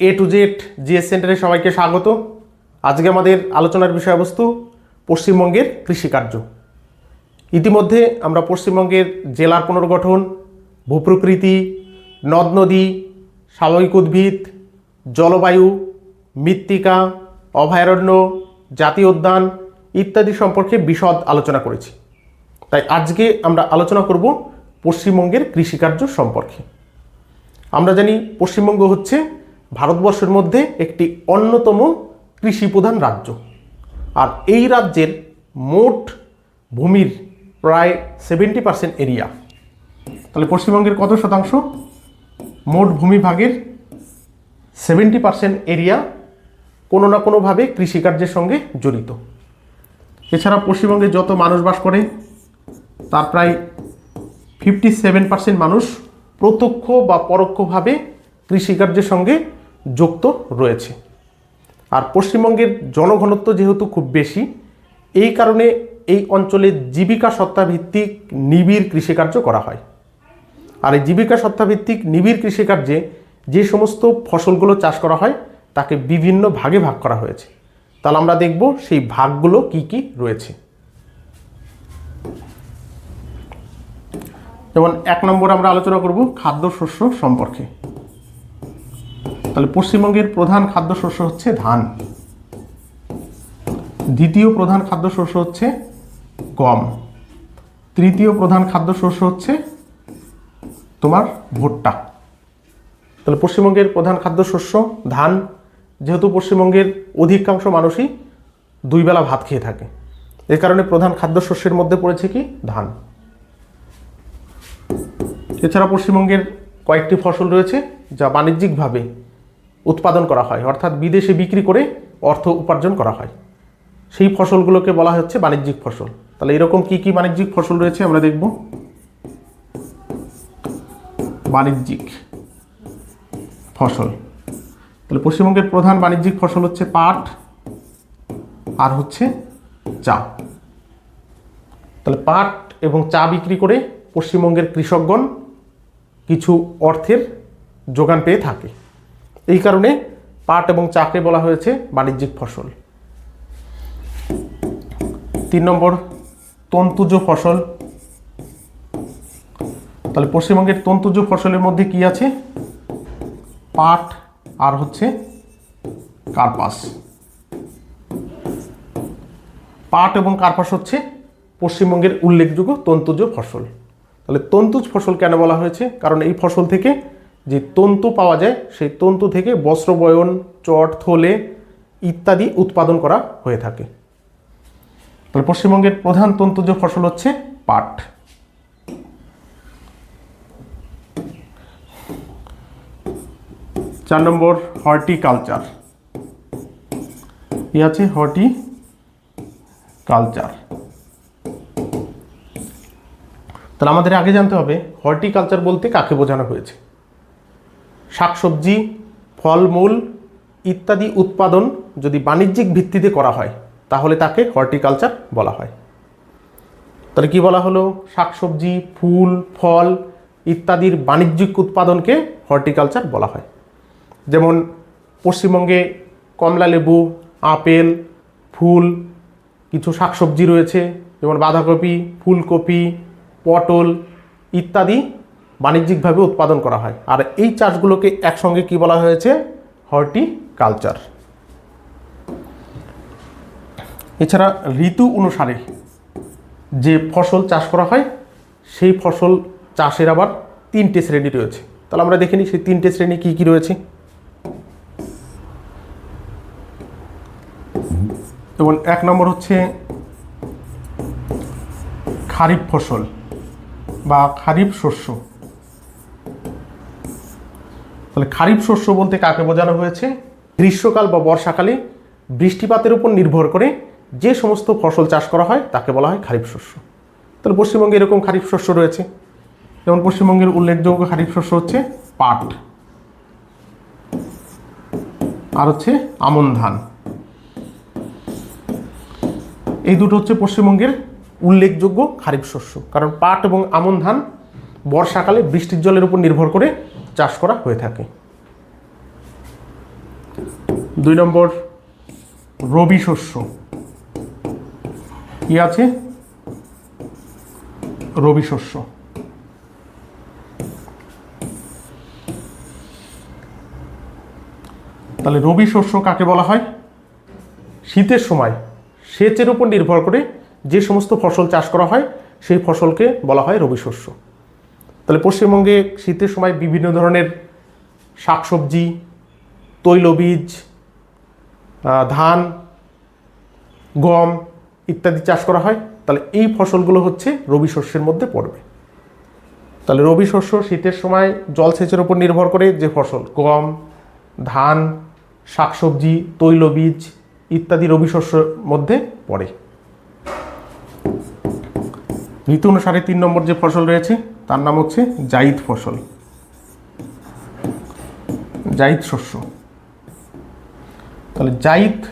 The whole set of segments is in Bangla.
এ টু জেড জিএস সেন্টারে সবাইকে স্বাগত। আজকে আমাদের আলোচনার বিষয়বস্তু পশ্চিমবঙ্গের কৃষিকার্য। ইতিমধ্যে আমরা পশ্চিমবঙ্গের জেলার পুনর্গঠন, ভূপ্রকৃতি, নদ নদী স্বাভাবিক উদ্ভিদ, জলবায়ু, মৃত্তিকা, অভয়ারণ্য, জাতীয় উদ্যান ইত্যাদি সম্পর্কে বিশদ আলোচনা করেছি। তাই আজকে আমরা আলোচনা করব পশ্চিমবঙ্গের কৃষিকার্য সম্পর্কে। আমরা জানি পশ্চিমবঙ্গ হচ্ছে ভারতবর্ষের মধ্যে একটি অন্যতম কৃষি প্রধান রাজ্য। আর এই রাজ্যের মোট ভূমির প্রায় সেভেন্টি পার্সেন্ট এরিয়া তাহলে পশ্চিমবঙ্গের কত শতাংশ? মোট ভূমিভাগের সেভেন্টি পার্সেন্ট এরিয়া কোনো না কোনোভাবে কৃষিকার্যের সঙ্গে জড়িত। এছাড়া পশ্চিমবঙ্গে যত মানুষ বাস করে, তার প্রায় ফিফটি সেভেন পার্সেন্ট মানুষ প্রত্যক্ষ বা পরোক্ষভাবে কৃষিকার্যের সঙ্গে যুক্ত রয়েছে। আর পশ্চিমবঙ্গের জনঘনত্ব যেহেতু খুব বেশি, এই কারণে এই অঞ্চলে জীবিকা সত্তাভিত্তিক নিবিড় কৃষিকার্য করা হয়। আর এই জীবিকা সত্তাভিত্তিক নিবিড় কৃষিকার্যে যে সমস্ত ফসলগুলো চাষ করা হয়, তাকে বিভিন্ন ভাগে ভাগ করা হয়েছে। তাহলে আমরা দেখব সেই ভাগগুলো কি কি রয়েছে। যেমন এক নম্বর আমরা আলোচনা করব খাদ্যশস্য সম্পর্কে। তাহলে পশ্চিমবঙ্গের প্রধান খাদ্যশস্য হচ্ছে ধান। দ্বিতীয় প্রধান খাদ্যশস্য হচ্ছে গম। তৃতীয় প্রধান খাদ্যশস্য হচ্ছে তোমার ভুট্টা। তাহলে পশ্চিমবঙ্গের প্রধান খাদ্যশস্য ধান, যেহেতু পশ্চিমবঙ্গের অধিকাংশ মানুষই দুই বেলা ভাত খেয়ে থাকে। এ কারণে প্রধান খাদ্যশস্যের মধ্যে পড়েছে কি? ধান। এছাড়া পশ্চিমবঙ্গের কয়েকটি ফসল রয়েছে যা বাণিজ্যিকভাবে উৎপাদন করা হয়, অর্থাৎ বিদেশে বিক্রি করে অর্থ উপার্জন করা হয়। সেই ফসলগুলোকে বলা হচ্ছে বাণিজ্যিক ফসল। তাহলে এরকম কি কি বাণিজ্যিক ফসল রয়েছে আমরা দেখব। বাণিজ্যিক ফসল। তাহলে পশ্চিমবঙ্গের প্রধান বাণিজ্যিক ফসল হচ্ছে পাট আর হচ্ছে চা। তাহলে পাট এবং চা বিক্রি করে পশ্চিমবঙ্গের কৃষকগণ কিছু অর্থের যোগান পেয়ে থাকে। এই কারণে পাট এবং চাকে বলা হয়েছে বাণিজ্যিক ফসল। তিন নম্বর, তন্তুজ ফসল। তাহলে পশ্চিমবঙ্গের তন্তুজ ফসলের মধ্যে কি আছে? পাট আর হচ্ছে কার্পাস। পাট এবং কার্পাস হচ্ছে পশ্চিমবঙ্গের উল্লেখযোগ্য তন্তুজ ফসল। তাহলে তন্তুজ ফসল কেন বলা হয়েছে? কারণ এই ফসল থেকে যে তন্তু পাওয়া যায়, সেই তন্তু থেকে বস্ত্র বয়ন, চট, থলে ইত্যাদি উৎপাদন করা হয়ে থাকে। তাহলে পশ্চিমবঙ্গের প্রধান তন্তুজ ফসল হচ্ছে পাট। চার নম্বর, হর্টিকালচার। এই আছে হর্টি কালচার তাহলে আমাদের আগে জানতে হবে, হর্টিকালচার বলতে কাকে বোঝানো হয়েছে? শাকসবজি, ফলমূল ইত্যাদি উৎপাদন যদি বাণিজ্যিক ভিত্তিতে করা হয়, তাহলে তাকে হর্টিকালচার বলা হয়। তাহলে কি বলা হলো? শাকসবজি, ফুল, ফল ইত্যাদির বাণিজ্যিক উৎপাদনকে হর্টিকালচার বলা হয়। যেমন পশ্চিমবঙ্গে কমলা লেবু, আপেল, ফুল, কিছু শাকসবজি রয়েছে, যেমন বাঁধাকপি, ফুলকপি, পটল ইত্যাদি বাণিজ্যিকভাবে উৎপাদন করা হয়। আর এই চাষগুলোকে একসঙ্গে কি বলা হয়েছে? হর্টিকালচার। এছাড়া ঋতু অনুসারে যে ফসল চাষ করা হয়, সেই ফসল চাষের আবার তিনটে শ্রেণি রয়েছে। তাহলে আমরা দেখে নিই, সেই তিনটে শ্রেণি কী কী রয়েছে। যেমন এক নম্বর হচ্ছে খারিফ ফসল বা খারিফ শস্য। তাহলে খারিফ শস্য বলতে কাকে বোঝানো হয়েছে? গ্রীষ্মকাল বা বর্ষাকালে বৃষ্টিপাতের উপর নির্ভর করে যে সমস্ত ফসল চাষ করা হয় তাকে বলা হয় খারিফ শস্য। তাহলে পশ্চিমবঙ্গে এরকম খারিফ শস্য রয়েছে। যেমন পশ্চিমবঙ্গের উল্লেখযোগ্য খারিফ শস্য হচ্ছে পাট আর হচ্ছে আমন ধান। এই দুটো হচ্ছে পশ্চিমবঙ্গের উল্লেখযোগ্য খারিফ শস্য। কারণ পাট এবং আমন ধান বর্ষাকালে বৃষ্টির জলের উপর নির্ভর করে চাষ করা হয়ে থাকে। দুই নম্বর, রবি শস্য। কি আছে? রবি শস্য। তাহলে রবি শস্য কাকে বলা হয়? শীতের সময়। সেচের উপর নির্ভর করে যে সমস্ত ফসল চাষ করা হয়, সেই ফসলকে বলা হয় রবি শস্য। তাহলে পশ্চিমবঙ্গে শীতের সময় বিভিন্ন ধরনের শাকসবজি, তৈলবীজ ধান, গম ইত্যাদি চাষ করা হয়। তাহলে এই ফসলগুলো হচ্ছে রবি শস্যের মধ্যে পড়বে। তাহলে রবি শস্য শীতের সময় জলসেচের উপর নির্ভর করে যে ফসল, গম, ধান, শাকসবজি, তৈলবীজ ইত্যাদি রবি শস্যের মধ্যে পড়ে। ঋতু অনুসারে তিন নম্বর যে ফসল রয়েছে তার নাম হচ্ছে জাইদ ফসল। জাইদ শস্য। তাহলে জাইদ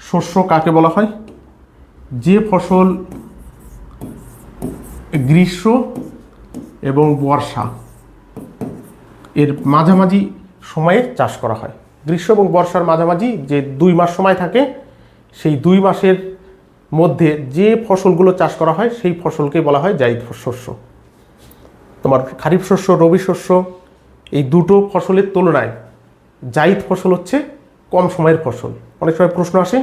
শস্য কাকে বলা হয়? যে ফসল গ্রীষ্ম এবং বর্ষা এর মাঝামাঝি সময়ে চাষ করা হয়। গ্রীষ্ম এবং বর্ষার মাঝামাঝি যে দুই মাস সময় থাকে, সেই দুই মাসের মধ্যে যে ফসলগুলো চাষ করা হয়, সেই ফসলকে বলা হয় জাইদ শস্য। তোমার খারিফ শস্য, রবি শস্য, এই দুটো ফসলের তুলনায় জাইদ ফসল হচ্ছে কম সময়ের ফসল। অনেক সময় প্রশ্ন আসে,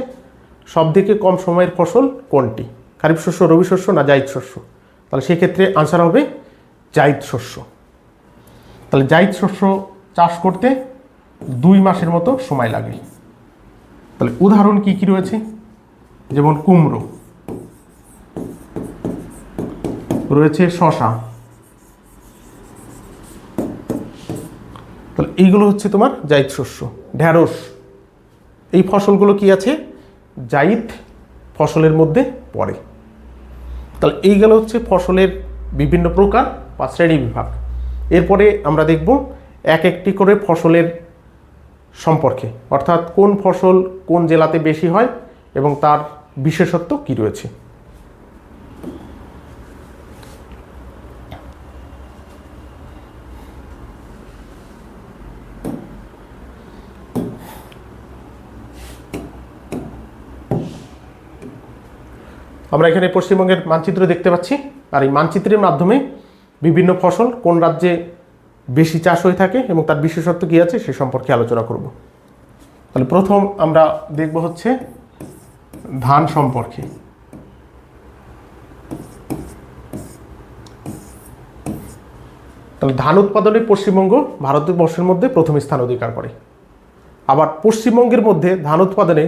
সব থেকে কম সময়ের ফসল কোনটি? খারিফ শস্য, রবি শস্য না জাইদ শস্য? তাহলে সেক্ষেত্রে আনসার হবে জাইদ শস্য। তাহলে জাইদ শস্য চাষ করতে দুই মাসের মতো সময় লাগে। তাহলে উদাহরণ কি কি রয়েছে? যেমন কুমড়ো। রয়েছে শশা তাহলে এইগুলো হচ্ছে তোমার জাইদ শস্য ঢ্যাঁড়স এই ফসলগুলো কি আছে? জাইদ ফসলের মধ্যে পড়ে। তাহলে এই গেল হচ্ছে ফসলের বিভিন্ন প্রকার বা শ্রেণি বিভাগ। এরপরে আমরা দেখব এক একটি করে ফসলের সম্পর্কে, অর্থাৎ কোন ফসল কোন জেলাতে বেশি হয় এবং তার বিশেষত্ব কি রয়েছে। আমরা এখানে পশ্চিমবঙ্গের মানচিত্র দেখতে পাচ্ছি। আর এই মানচিত্রের মাধ্যমে বিভিন্ন ফসল কোন রাজ্যে বেশি চাষ হয়ে থাকে এবং তার বিশেষত্ব কী আছে সে সম্পর্কে আলোচনা করব। তাহলে প্রথম আমরা দেখব হচ্ছে ধান সম্পর্কে। তাহলে ধান উৎপাদনে পশ্চিমবঙ্গ ভারতবর্ষের মধ্যে প্রথম স্থান অধিকার করে। আবার পশ্চিমবঙ্গের মধ্যে ধান উৎপাদনে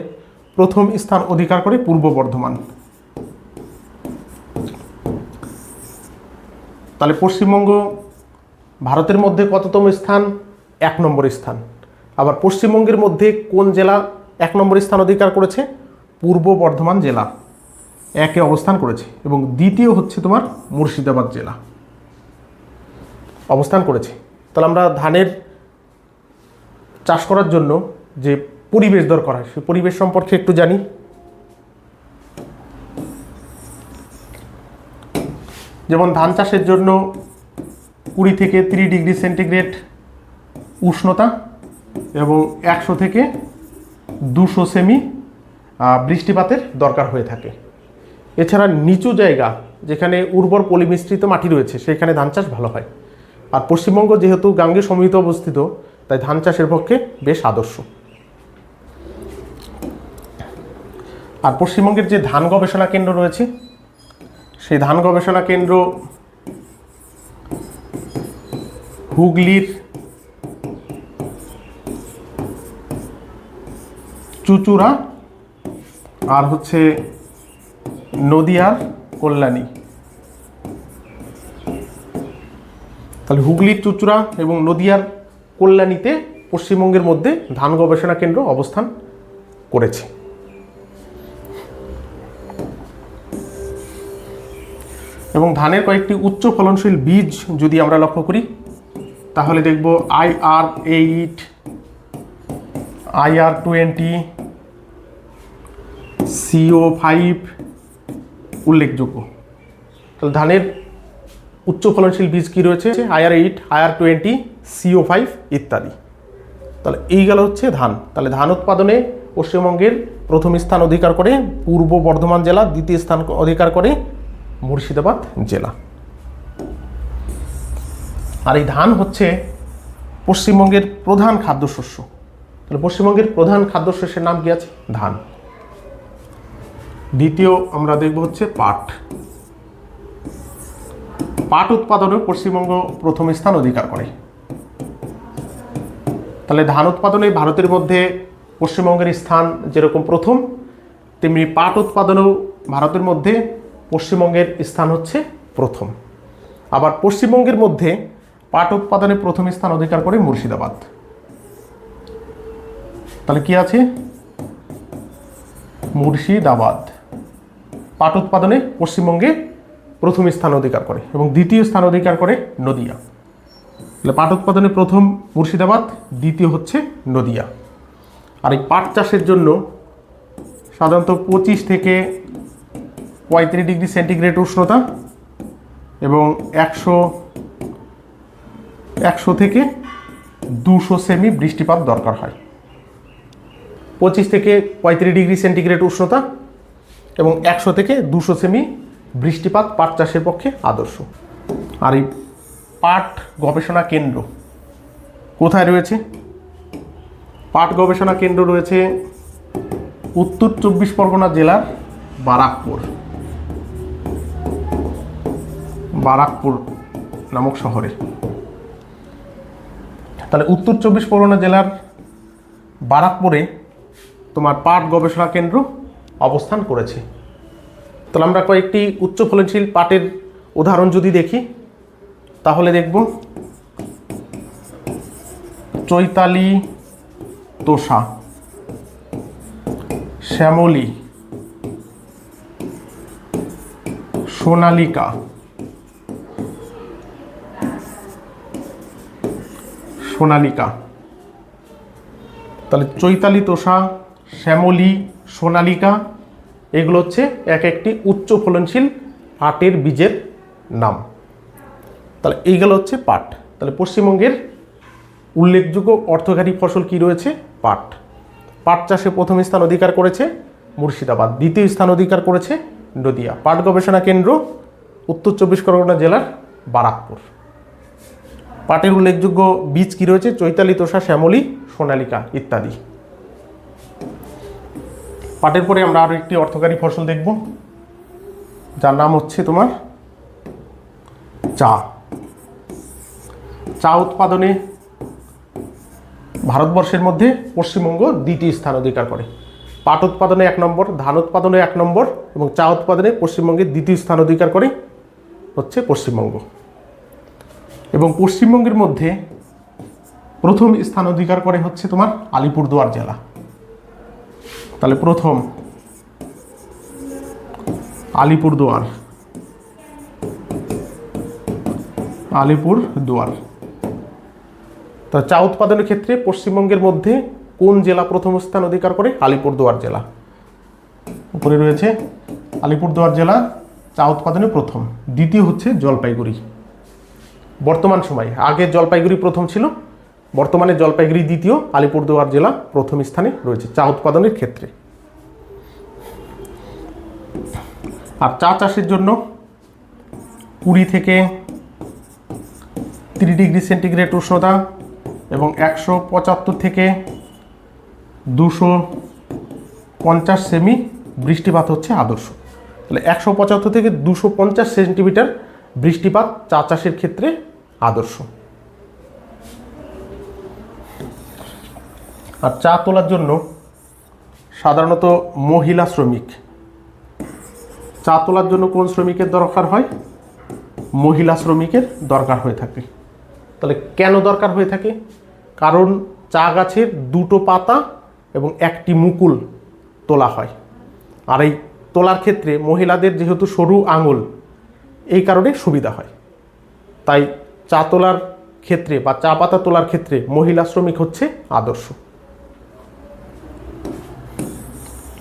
প্রথম স্থান অধিকার করে পূর্ব বর্ধমান। তাহলে পশ্চিমবঙ্গ ভারতের মধ্যে কততম স্থান? এক নম্বর স্থান। আবার পশ্চিমবঙ্গের মধ্যে কোন জেলা এক নম্বর স্থান অধিকার করেছে? পূর্ব বর্ধমান জেলা একে অবস্থান করেছে। এবং দ্বিতীয় হচ্ছে তোমার মুর্শিদাবাদ জেলা। অবস্থান করেছে। তাহলে আমরা ধানের চাষ করার জন্য যে পরিবেশ দরকার হয় সেই পরিবেশ সম্পর্কে একটু জানি। যেমন ধান চাষের জন্য কুড়ি থেকে ত্রিশ ডিগ্রি সেন্টিগ্রেড উষ্ণতা এবং একশো থেকে দুশো সেমি বৃষ্টিপাতের দরকার হয়ে থাকে। এছাড়া নিচু জায়গা যেখানে উর্বর পলিমিশ্রিত মাটি রয়েছে, সেখানে ধান চাষ ভালো হয়। আর পশ্চিমবঙ্গ যেহেতু গাঙ্গে সমৃত অবস্থিত, তাই ধান চাষের পক্ষে বেশ আদর্শ। আর পশ্চিমবঙ্গের যে ধান গবেষণা কেন্দ্র রয়েছে সেই ধান গবেষণা কেন্দ্র, হুগলির চুচুড়া আর হচ্ছে নদিয়ার কল্যাণী। তাহলে হুগলির চুচুড়া এবং নদিয়ার কল্যাণীতে পশ্চিমবঙ্গের মধ্যে ধান গবেষণা কেন্দ্র অবস্থান করেছে। এবং ধানের কয়েকটি উচ্চ ফলনশীল বীজ যদি আমরা লক্ষ্য করি, তাহলে দেখব I R eight I R twenty CO five উল্লেখযোগ্য। তাহলে ধানের উচ্চ ফলনশীল বীজ কী রয়েছে? IR eight IR twenty CO five ইত্যাদি। তাহলে এই গেল হচ্ছে ধান। তাহলে ধান উৎপাদনে পশ্চিমবঙ্গের প্রথম স্থান অধিকার করে, পূর্ব বর্ধমান জেলা দ্বিতীয় স্থান অধিকার করে মুর্শিদাবাদ জেলা। আর এই ধান হচ্ছে পশ্চিমবঙ্গের প্রধান খাদ্যশস্য। তাহলে পশ্চিমবঙ্গের প্রধান খাদ্যশস্যের নাম কি আছে? ধান। দ্বিতীয় আমরা দেখব হচ্ছে পাট। পাট উৎপাদনে পশ্চিমবঙ্গ প্রথম স্থান অধিকার করে। তাহলে ধান উৎপাদনে ভারতের মধ্যে পশ্চিমবঙ্গের স্থান যেরকম প্রথম, তেমনি পাট উৎপাদনেও ভারতের মধ্যে পশ্চিমবঙ্গের স্থান হচ্ছে প্রথম। আবার পশ্চিমবঙ্গের মধ্যে পাট উৎপাদনে প্রথম স্থান অধিকার করে মুর্শিদাবাদ। তাহলে কি আছে? মুর্শিদাবাদ। পাট উৎপাদনে পশ্চিমবঙ্গে প্রথম স্থান অধিকার করে এবং দ্বিতীয় স্থান অধিকার করে নদিয়া। তাহলে পাট উৎপাদনে প্রথম মুর্শিদাবাদ, দ্বিতীয় হচ্ছে নদিয়া। আর এই পাট চাষের জন্য সাধারণত পঁচিশ থেকে পঁয়ত্রিশ ডিগ্রি সেন্টিগ্রেড উষ্ণতা এবং একশো একশো থেকে দুশো সেমি বৃষ্টিপাত দরকার হয়। পঁচিশ থেকে পঁয়ত্রিশ ডিগ্রি সেন্টিগ্রেড উষ্ণতা এবং একশো থেকে দুশো সেমি বৃষ্টিপাত পাট চাষের পক্ষে আদর্শ। আর এই পাট গবেষণা কেন্দ্র কোথায় রয়েছে? পাট গবেষণা কেন্দ্র রয়েছে উত্তর চব্বিশ পরগনা জেলার বারাকপুর। বারাকপুর নামক শহরে। তাহলে উত্তর চব্বিশ পরগনা জেলার বারাকপুরে তোমার পাট গবেষণা কেন্দ্র অবস্থান করেছে। তাহলে আমরা কয়েকটি উচ্চ ফলনশীল পাটের উদাহরণ যদি দেখি, তাহলে দেখব চৈতালি তোষা, শ্যামলী, সোনালিকা সোনালিকা। তাহলে চৈতালি তোষা, শ্যামলী, সোনালিকা, এগুলো হচ্ছে এক একটি উচ্চ ফলনশীল পাটের বীজের নাম। তাহলে এইগুলো হচ্ছে পাট। তাহলে পশ্চিমবঙ্গের উল্লেখযোগ্য অর্থকারী ফসল কি রয়েছে? পাট। পাট চাষে প্রথম স্থান অধিকার করেছে মুর্শিদাবাদ, দ্বিতীয় স্থান অধিকার করেছে নদিয়া। পাট গবেষণা কেন্দ্র, উত্তর চব্বিশ পরগনা জেলার বারাকপুর। পাটের উল্লেখযোগ্য বীজ কী রয়েছে? চৈতালি, তোষা, শ্যামলী, সোনালিকা ইত্যাদি। পাটের পরে আমরা আরও একটি অর্থকারী ফসল দেখব। যার নাম হচ্ছে তোমার চা। চা উৎপাদনে ভারতবর্ষের মধ্যে পশ্চিমবঙ্গ দ্বিতীয় স্থান অধিকার করে। পাট উৎপাদনে এক নম্বর, ধান উৎপাদনে এক নম্বর এবং চা উৎপাদনে পশ্চিমবঙ্গের দ্বিতীয় স্থান অধিকার করে হচ্ছে পশ্চিমবঙ্গ। এবং পশ্চিমবঙ্গের মধ্যে প্রথম স্থান অধিকার করে হচ্ছে তোমার আলিপুরদুয়ার জেলা। তাহলে প্রথম আলিপুরদুয়ার। আলিপুর দুয়ার তা চা উৎপাদনের ক্ষেত্রে পশ্চিমবঙ্গের মধ্যে কোন জেলা প্রথম স্থান অধিকার করে? আলিপুরদুয়ার জেলা। উপরে রয়েছে আলিপুরদুয়ার জেলা, চা উৎপাদনে প্রথম। দ্বিতীয় হচ্ছে জলপাইগুড়ি। বর্তমান সময়ে। আগে জলপাইগুড়ি প্রথম ছিল, বর্তমানে জলপাইগুড়ি দ্বিতীয়, আলিপুরদুয়ার জেলা প্রথম স্থানে রয়েছে চা উৎপাদনের ক্ষেত্রে। আর চা চাষের জন্য কুড়ি থেকে তিরিশ ডিগ্রি সেন্টিগ্রেড উষ্ণতা এবং একশো পঁচাত্তর থেকে দুশো পঞ্চাশ সেমি বৃষ্টিপাত হচ্ছে আদর্শ। তাহলে একশো পঁচাত্তর থেকে দুশো পঞ্চাশ সেন্টিমিটার বৃষ্টিপাত চা চাষের ক্ষেত্রে আদর্শ। আর চা তোলার জন্য সাধারণত মহিলা শ্রমিক। চা তোলার জন্য কোন শ্রমিকের দরকার হয়? মহিলা শ্রমিকের দরকার হয়ে থাকে। তাহলে কেন দরকার হয়ে থাকে? কারণ চা গাছের দুটো পাতা এবং একটি মুকুল তোলা হয়। আর এই তোলার ক্ষেত্রে মহিলাদের যেহেতু সরু আঙুল এই কারণে সুবিধা হয়। তাই চা তোলার ক্ষেত্রে বা চা পাতা তোলার ক্ষেত্রে মহিলা শ্রমিক হচ্ছে আদর্শ।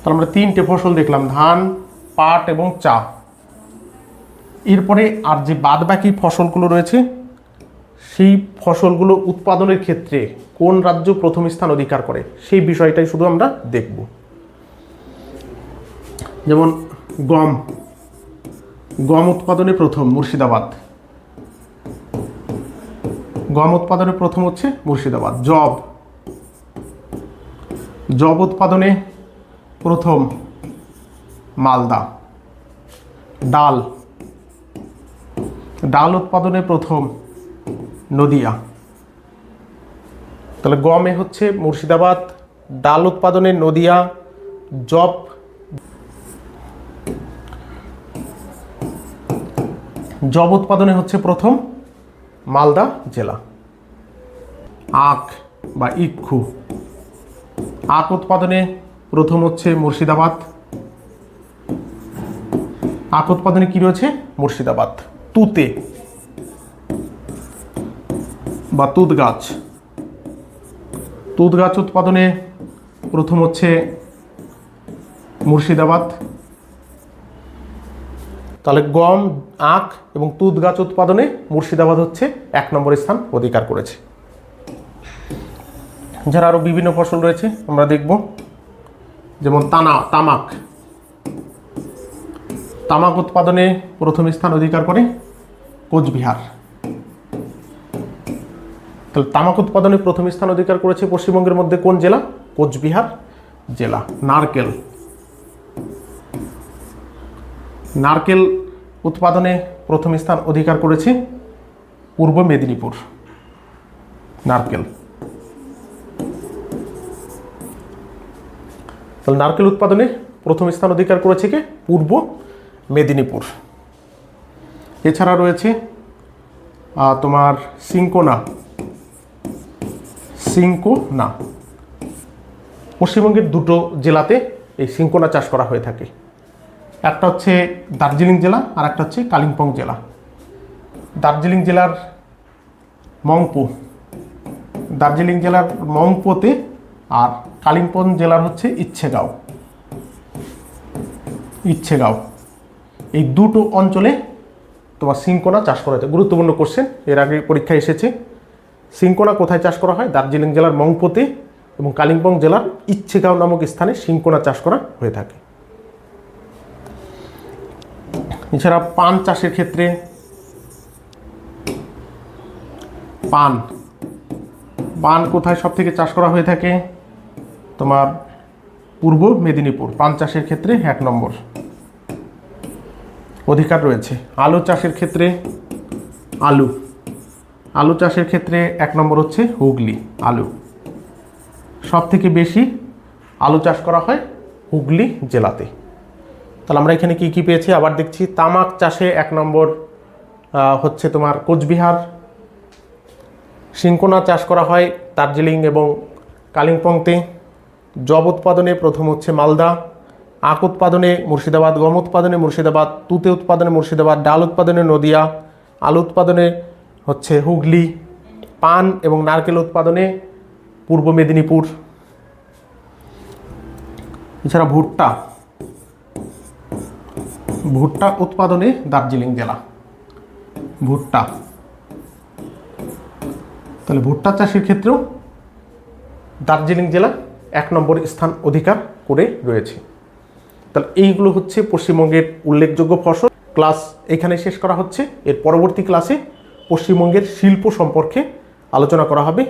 তাহলে আমরা তিনটে ফসল দেখলাম, ধান, পাট এবং চা। এরপরে আর যে বাদবাকি ফসলগুলো রয়েছে, সেই ফসলগুলো উৎপাদনের ক্ষেত্রে কোন রাজ্য প্রথম স্থান অধিকার করে, সেই বিষয়টাই শুধু আমরা দেখব। যেমন গম গম উৎপাদনে প্রথম মুর্শিদাবাদ। গম উৎপাদনে প্রথম হচ্ছে মুর্শিদাবাদ, জব। জব উৎপাদনে প্রথম মালদা। ডাল। ডাল উৎপাদনে প্রথম নদিয়া। তাহলে গমে হচ্ছে মুর্শিদাবাদ, ডাল উৎপাদনে নদিয়া, জব জব উৎপাদনে হচ্ছে প্রথম মালদা জেলা। আখ বা ইক্ষু। আখ উৎপাদনে প্রথম হচ্ছে মুর্শিদাবাদ। আখ উৎপাদনে কি রয়েছে? মুর্শিদাবাদ। তুতে বা তুত গাছ। তুত গাছ উৎপাদনে প্রথম হচ্ছে মুর্শিদাবাদ। তাহলে গম, আখ এবং তুত গাছ উৎপাদনে মুর্শিদাবাদ হচ্ছে এক নম্বর স্থান অধিকার করেছে। যারা আরও বিভিন্ন ফসল রয়েছে, আমরা দেখব। যেমন তানা, তামাক। তামাক উৎপাদনে প্রথম স্থান অধিকার করে কোচবিহার। তাহলে তামাক উৎপাদনে প্রথম স্থান অধিকার করেছে পশ্চিমবঙ্গের মধ্যে কোন জেলা? কোচবিহার জেলা। নারকেল। নারকেল উৎপাদনে প্রথম স্থান অধিকার করেছে পূর্ব মেদিনীপুর। নারকেল। তাহলে নারকেল উৎপাদনে প্রথম স্থান অধিকার করেছে কে? পূর্ব মেদিনীপুর। এছাড়া রয়েছে তোমার সিঙ্কোনা সিঙ্কোনা পশ্চিমবঙ্গের দুটো জেলাতে এই সিঙ্কোনা চাষ করা হয়ে থাকে। একটা হচ্ছে দার্জিলিং জেলা আর একটা হচ্ছে কালিম্পং জেলা। দার্জিলিং জেলার মংপো। দার্জিলিং জেলার মংপোতে আর কালিম্পং জেলার হচ্ছে ইচ্ছেগাঁও। ইচ্ছেগাঁও। এই দুটো অঞ্চলে তোমার সিঙ্কোনা চাষ করা হয়েছে। গুরুত্বপূর্ণ কোশ্চেন এর আগে পরীক্ষায় এসেছে। সিঙ্কোনা কোথায় চাষ করা হয়? দার্জিলিং জেলার মংপোতে এবং কালিম্পং জেলার ইচ্ছেগাঁও নামক স্থানে সিঙ্কোনা চাষ করা হয়ে থাকে। এছাড়া পান চাষের ক্ষেত্রে পান। পান কোথায় সব থেকে চাষ করা হয়ে থাকে? তোমার পূর্ব মেদিনীপুর। পান চাষের ক্ষেত্রে এক নম্বর। অধিকার রয়েছে। আলু চাষের ক্ষেত্রে আলু। আলু চাষের ক্ষেত্রে এক নম্বর হচ্ছে হুগলি, আলু। সব থেকে বেশি আলু চাষ করা হয় হুগলি জেলাতে। তাহলে আমরা এখানে কি কি পেয়েছি? আবার দেখছি তামাক চাষে এক নম্বর হচ্ছে তোমার কোচবিহার। সিঙ্কোনা চাষ করা হয় দার্জিলিং এবং কালিম্পংতে। জব উৎপাদনে প্রথম হচ্ছে মালদা। আখ উৎপাদনে মুর্শিদাবাদ, গম উৎপাদনে মুর্শিদাবাদ, তুতে উৎপাদনে মুর্শিদাবাদ, ডাল উৎপাদনে নদিয়া, আলু উৎপাদনে হচ্ছে হুগলি, পান এবং নারকেল উৎপাদনে পূর্ব মেদিনীপুর। এছাড়া ভুট্টা। ভুট্টা উৎপাদনে দার্জিলিং জেলা। ভুট্টা। তাহলে ভুট্টা চাষের ক্ষেত্রেও দার্জিলিং জেলা এক নম্বর স্থান অধিকার করে রয়েছে। তাহলে এইগুলো হচ্ছে পশ্চিমবঙ্গের উল্লেখযোগ্য ফসল। ক্লাস এখানে শেষ করা হচ্ছে। এর পরবর্তী ক্লাসে পশ্চিমবঙ্গের শিল্প সম্পর্কে আলোচনা করা হবে।